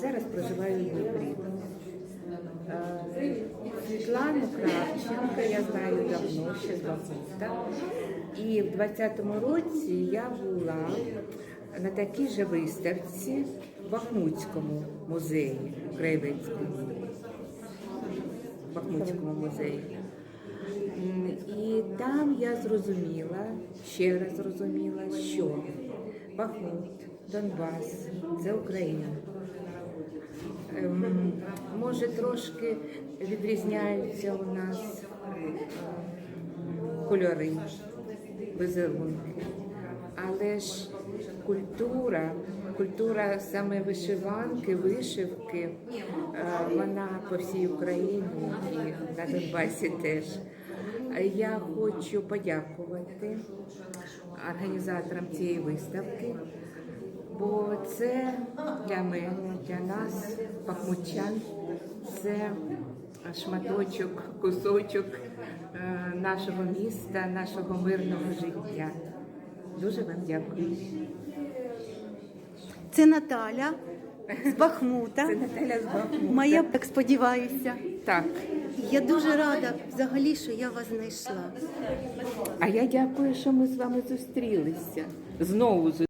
зараз проживаю в Дніпрі. Е, Світлану Кравченко я знаю давно, ще з Бахмута. І в 20-му році я була на такій же виставці в Бахмутському музеї, краєведському, Бахмутському музеї. І там я зрозуміла, ще раз зрозуміла, що Бахмут, Донбас це Україна. Може, трошки відрізняються у нас е, кольори, візерунки, але ж культура, культура саме вишиванки, вишивки, е, вона по всій Україні і на Донбасі теж. Я хочу подякувати організаторам цієї виставки, бо це для мене, для нас, пахмутчан, це шматочок, кусочок е, нашого міста, нашого мирного життя. Дуже вам дякую. Це Наталя з Бахмута. Це Наталя з Бахмута. Моя так сподіваюся. Так. Я дуже рада взагалі, що я вас знайшла. А я дякую, що ми з вами зустрілися. Знову зустрілися.